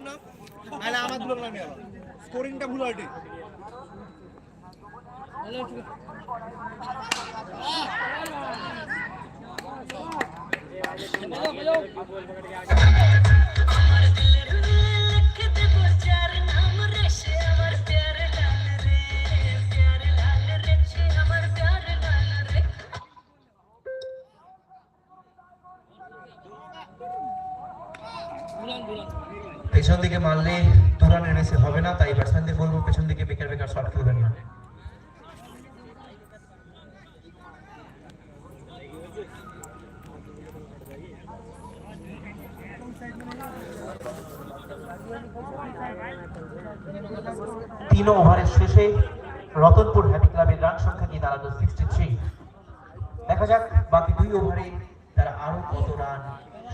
না? নাহলে আমার দুলোক না নিয়ে স্কোরিংটা ভুল হয় পেছন দিকে মারলে দু রানের বেশি হবে না, তাই ব্যাটসম্যানদের বলব, পেছন দিকে বেকার বেকার শট খেলবেন না। তিন ওভারের শেষে রতনপুর হ্যাপি ক্লাবের রান সংখ্যা কি দাঁড়াল সিক্সটি থ্রি দেখা যাক, বাকি দুই ওভারে তারা আরও কত রান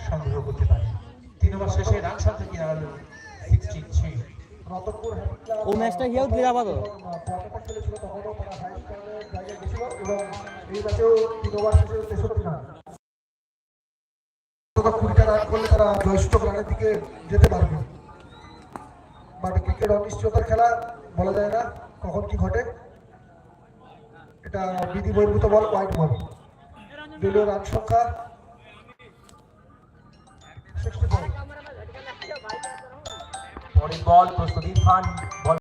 সংগ্রহ করতে পারে। তিন ওভার শেষে রান সংখ্যা কি দাঁড়াল সিক্সটি থ্রি ও ম্যাচটা দিরাবাদ কুড়িটা রান করলে তারা জয়সূচক রানের দিকে যেতে পারবে। বাট ক্রিকেট অনিশ্চয়তার খেলা বলা যায় না কখন কি ঘটে। এটা বিধি বহির্ভূত বল হোয়াইট বল দলীয় রান সংখ্যা वॉलीबॉल तो सुदीप खान